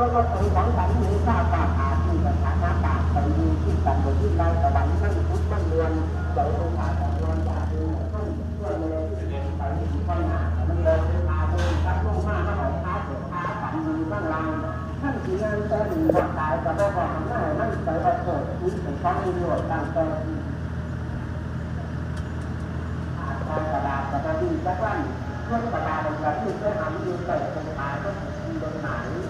ก็ก็ถึงของสันนี้ทราบว่าอาที่สถานะต่างไปดูที่กันบนที่ไรสวรรค์นั่งพุทธนั่งเรือนเจ้าองค์อาจารย์นวลจ่าดูท่านเพื่อเลยที่เดินไปที่ข้างหน้ามันเลยเป็นอาเดินตั้งลงมามาหอยท้าเสือท้าฝันดีบ้างลางท่านที่นั่นแต่หนึ่งว่าตายกับว่าบอกหน้านั่นไปว่าโสดที่เป็นข้องมีหนวดตั้งแต่อาจารย์กระดาษกระดิ่งสักวันเพื่อนกระดาษกระดิ่งเพื่อนหาดูใส่ตรงตายก็มีโดนหนาหรือหลงเห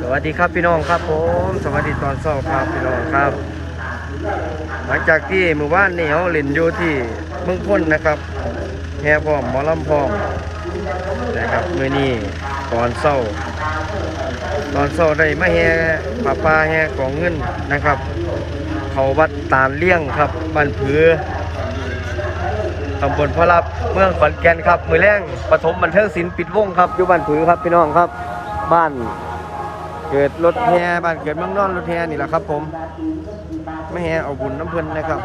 สวัสดีครับพี่น้องครับผมสวัสดีตอนเช้าครับพี่น้องครับ หลังจากที่หมู่บ้านเหนียวหลินอยู่ที่เมืองพ้นนะครับแห่พร้อมมอลำพร้อมนะครับเมื่อนี้ตอนเช้าตอนเช้าได้มาแฮ่ปลาป่าแห่ของเงินนะครับ เขาวัดตาเลี้ยงครับบ้านเผือตำบลพระรับเมืองขอนแก่นครับมือแรงปฐมบันเทิงศิลป์ปิดวงครับอยู่บ้านผือครับพี่น้องครับ บ้าน เกิดรถแห่บ้านเกิดเมืองนอนรถแห่นี่แหละครับ ผมไม่แห่เอาบุญน้ำเพิ่นนะครับ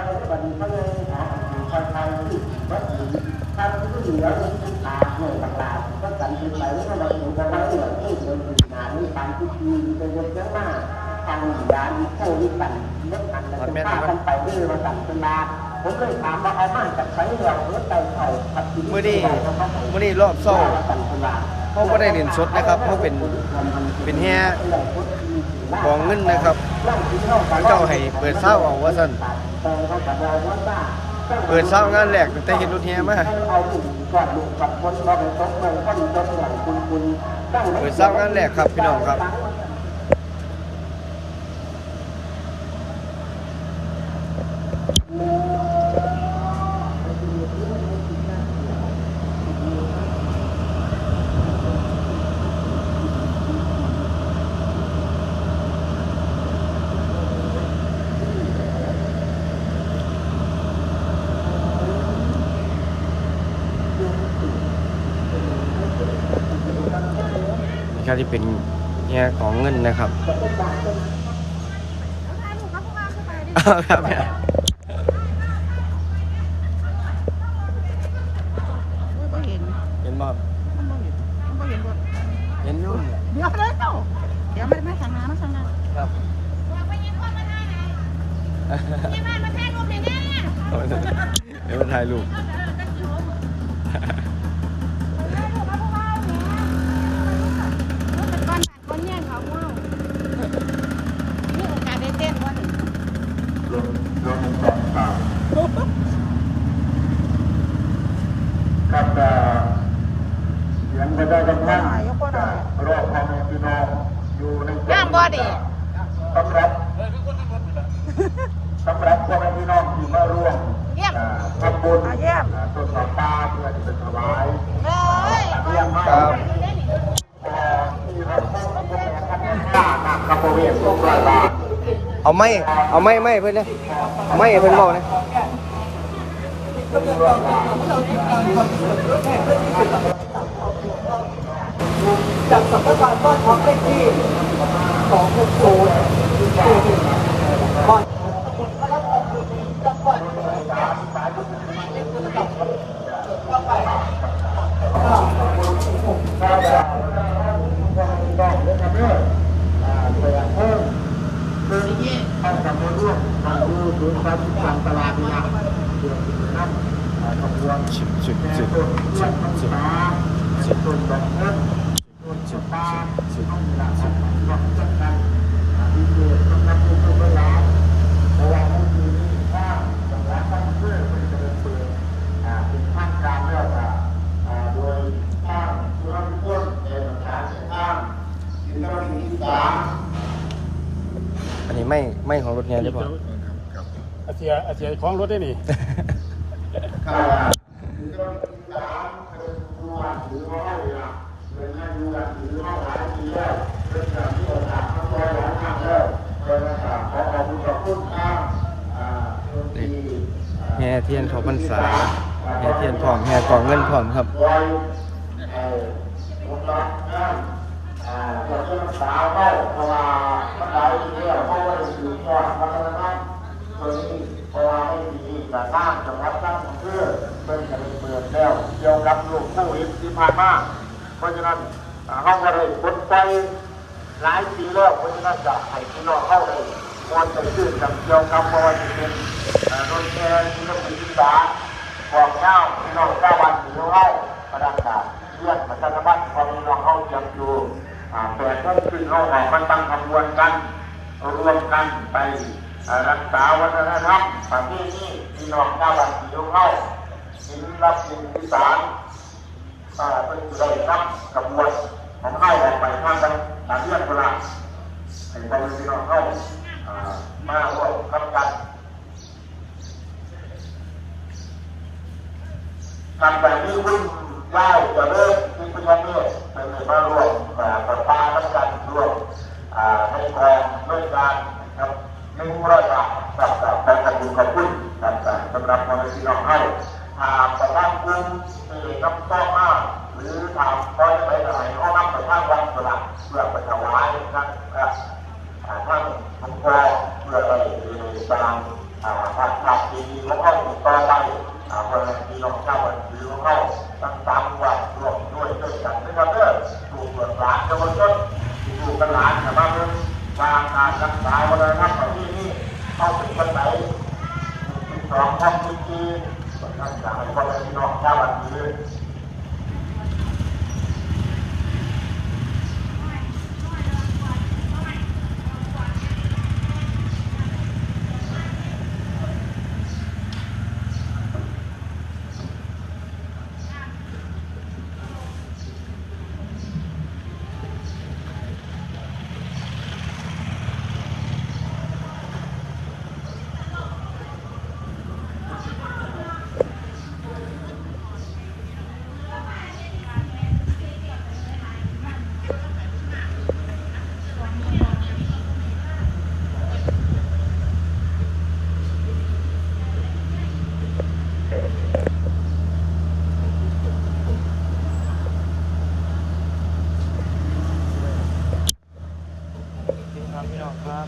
ผมเลยถามว่าเอามาจากใช้เราเมื่อใจเขาขับขี่มื้อนี้มื้อนี้รอบเช้า เขาบ่ได้เรียนสดนะครับเขาเป็นเป็นแห่ของเงินนะครับเจ้าให้เปิดเศร้าเอาว่าสั่นเปิดเศร้างานแหลกแต่เห็นรถแห่มาเปิดเศร้างานแหลกครับพี่น้องครับ ครับที่เป็นแง่ของเงินนะครับเอาครับแม่ไม่เห็นเห็นบ่ครับมันไม่เห็นมันไม่เห็นรถเห็นอยู่เดี๋ยวเลยเจ้าเดี๋ยวไม่ไม่ทางน้ำไม่ทางน้ครับที่บ้านมาแทนรูปเลยเนี่ยเดี๋ยวมาถ่ายรูป ก่อนคนเนี่ยเขาเมานี่โอกาสได้เต้นวัน ครับแต่เสียงไปได้กันำ ทั้ง หายยกก็ได้ รอบพ่อแม่พี่น้องอยู่ใน งาม บ่ดิสำหรับสำหรับพ่อแม่พี่น้องที่มาร่วมเยี่ยมอ่าทำบุญอ่าต้นข้าวปลาเพื่อที่จะถวายเอ้ยเลี้ยงให้ครับเอ่อที่รับพระพุทธเจ้าหน้าคำเวททุกรายบาทเอาไม้เอาไม้ไม้เพิ่นนะเอาไม้ให้เพิ่นเว้านะจากสำนักงานบ้านพักเลขที่ สองหกศูนย์บ้านถ้าแบบพ่อแม่พี่น้องเรื่จ่ามซึ่งให้กับมาร่วมทางดูศูนย์กาม อันนี้ไม่ไม่ของรถเนี้ยหรือเปล่าอาเซียอาเซียของรถได้นี่มถืน่หเนกทียแนของเราาวแห่เทียนขอพรรษาแห่เทียนพร้อมแห่กองเงินพร้อมครับ อ่าเพื่อนสาวเข้าเพราะว่ามันได้เดียวเพราะว่าอยู่ก่อนวัฒนธรรมตัวนี้เพราะว่าไม่ดีแต่สร้างจังหวัดสร้างอำเภอเป็นจะเปิดแล้วเกี่ยวกับลูกผู้อิทที่ผ่านมากเพราะฉะนั้นอ่าห้องก็เลยคนไปหลายปีแล้วเพราะฉะนั้นจะให้พี่น้องเข้าเลยควรจะชื่อกับเกี่ยวกับเพราะว่าจะเป็นอ่ารถแชร์ที่ต้องมีศึกษาบอกเจ้าพี่น้องเจ้าวันหรือเข้าประดับดาเลื่อนมาจากบ้านพอมีน้องเข้าเตรียมอยู่ แต่ก็คือเราออกมาตั้งขบวนกันรวมกันไปรักษาวัฒนธรรมประเพณีพี่น้องชาวบ้านที่เข้าศิลปินอีสานอ่าเป็นได้รับขบวนของเข้าออกไปทางไปตามเรื่องเวลาให้พ่อแม่พี่น้องเข้าอ่ามาร่วมทำกันทำแบบนี้คุณ ได้จะเริ่มที่เป็นวันนี้เป็นมาร่วมอ่าประปาทำกันร่วมให้กองด้วยการครับหนึ่งร้อยบาทกับกับการกระตุ้นขอบคุณครับสำหรับพ่อแม่พี่น้องให้หากประธานกลุ่มมีน้ำต้อมากหรือถามตอนไหนไหนห้องน้ำประธานวัดสลับเพื่อไปถวายนะครับอ่าท่านหลวงพ่อเพื่อไปสร้างอ่าพระธาตุดีๆของเขาต่อไจะวนอยู่กันหลานแต่มาเพิ่างการรักษาวัฒนธรรมของที่นี่เข้าถึงวันไหนสองห้อที่ที่รักษาคนละที่น้องชาวบ้านนี้อง ครับ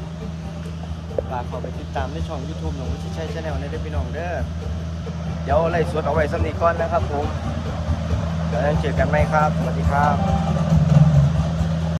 ฝากขอไปติดตามในช่อง YouTube หนุ่มชิชัยชาแนลในเด้อพี่น้องเด้อเดี๋ยวไล่สวดเอาไว้สำนีก่อนนะครับผมเดี๋ยวเจอกันไหมครับ สวัสดีครับ